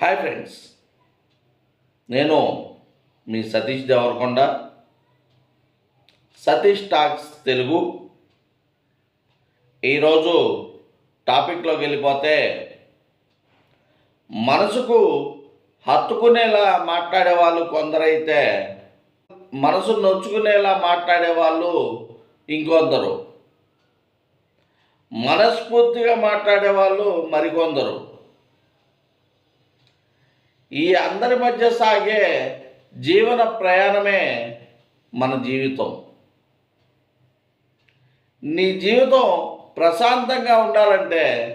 Hi friends నేను మీ Satish Devarakonda Satish talks Telugu. ఈరోజు టాపిక్లోకి వెళ్ళిపోతే మనసుకు హత్తుకునేలా మాట్లాడే వాళ్ళు కొందరైతే మనసు నొచ్చుకునేలా మాట్లాడే వాళ్ళు ఇంకొందరు. మనస్ఫూర్తిగా మాట్లాడే వాళ్ళు మరికొందరు. ఈ అందరి మధ్య సాగే జీవన ప్రయాణమే మన జీవితం. నీ జీవితం ప్రశాంతంగా ఉండాలంటే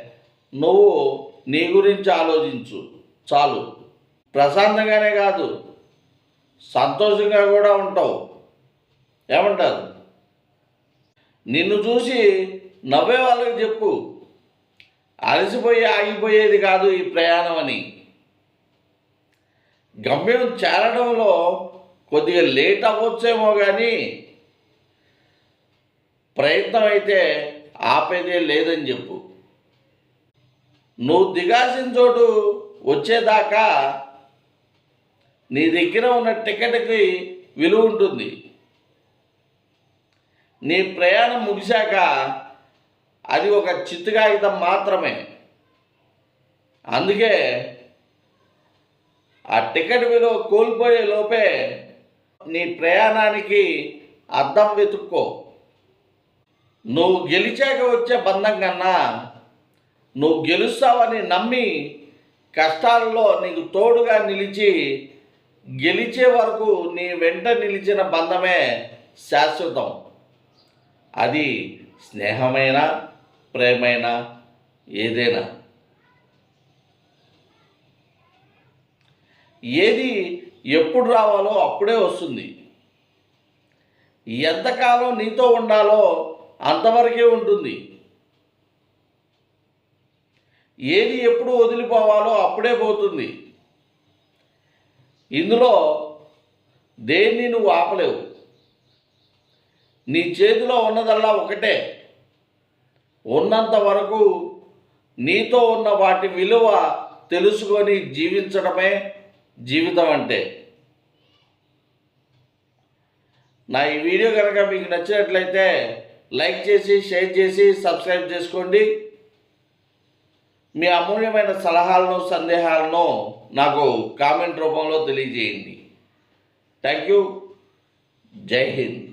నువ్వు నీ గురించి ఆలోచించు. చాలు. ప్రశాంతంగానే కాదు సంతోషంగా కూడా ఉంటావు. ఏమంటారు? నిన్ను చూసి నవ్వే వాళ్ళకి చెప్పు. అలసిపోయి ఆగిపోయేది కాదు ఈ ప్రయాణం అని. గమ్యం చేరడంలో కొద్దిగా లేట్ అవ్వచ్చేమో కానీ ప్రయత్నం అయితే ఆపేదే లేదని చెప్పు. నువ్వు దిగాల్సిన చోటు వచ్చేదాకా నీ దగ్గర ఉన్న టికెట్కి విలువ ఉంటుంది. నీ ప్రయాణం ముగిశాక అది ఒక చిత్తు కాగితం మాత్రమే. అందుకే ఆ టికెట్ విలువ కోల్పోయే లోపే నీ ప్రయాణానికి అర్థం వెతుక్కో. నువ్వు గెలిచాక వచ్చే బంధం కన్నా నువ్వు గెలుస్తావని నమ్మి కష్టాల్లో నీకు తోడుగా నిలిచి గెలిచే వరకు నీ వెంట నిలిచిన బంధమే శాశ్వతం. అది స్నేహమైన ప్రేమైనా ఏదైనా. ఏది ఎప్పుడు రావాలో అప్పుడే వస్తుంది. ఎంతకాలం నీతో ఉండాలో అంతవరకే ఉంటుంది. ఏది ఎప్పుడు వదిలిపోవాలో అప్పుడే పోతుంది. ఇందులో దేన్ని నువ్వు ఆపలేవు. నీ చేతిలో ఉన్నదల్లా ఒకటే. ఉన్నంత వరకు నీతో ఉన్న వాటి విలువ తెలుసుకొని జీవించడమే జీవితం అంటే. నా ఈ వీడియో కనుక మీకు నచ్చినట్లయితే లైక్ చేసి షేర్ చేసి సబ్స్క్రైబ్ చేసుకోండి. మీ అమూల్యమైన సలహాలను సందేహాలను నాకు కామెంట్ రూపంలో తెలియజేయండి. Thank you. జై హింద్.